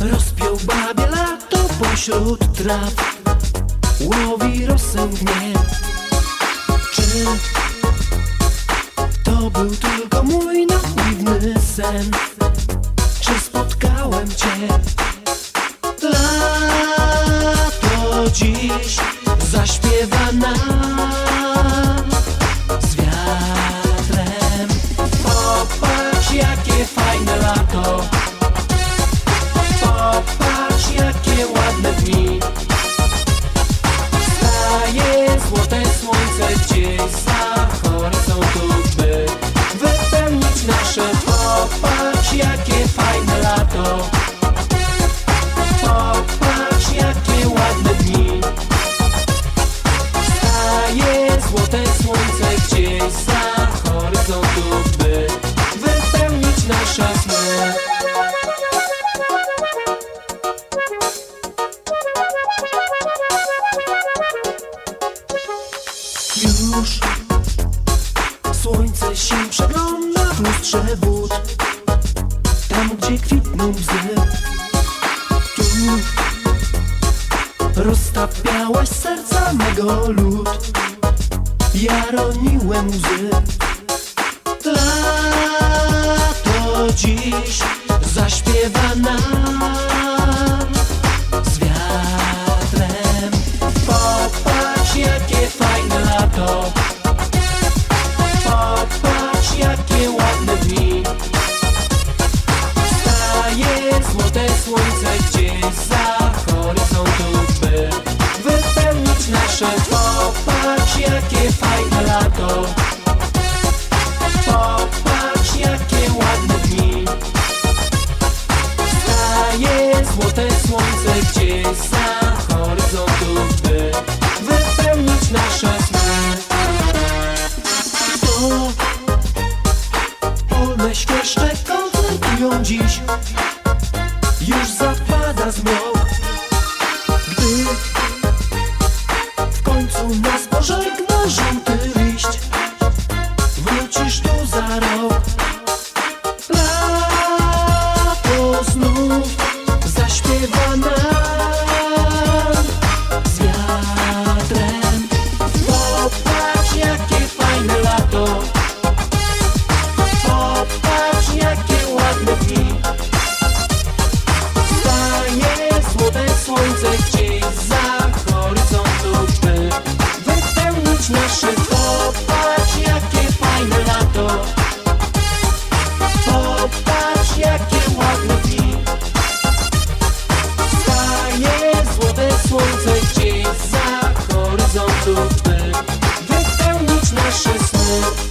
Rozpiął babie lato pośród traw Łowi rozsądnie Czy to był tylko mój naiwny sen? Czy spotkałem Cię? Gdzieś za horyzontu by Wypełnić nasze sny Już słońce się przegląda w lustrze wód. Tam gdzie kwitną łzy Tu roztapiałaś serca mego lód Ja roniłem łzy. Lato dziś zaśpiewa nam z wiatrem. Popatrz jakie fajne lato. Popatrz jakie ładne dni. Wstaje złote słońce gdzieś za horyzontu by Wypełnić nasze. Popatrz jakie świerszcze koncertują dziś. Już zapada zmrok gdzieś za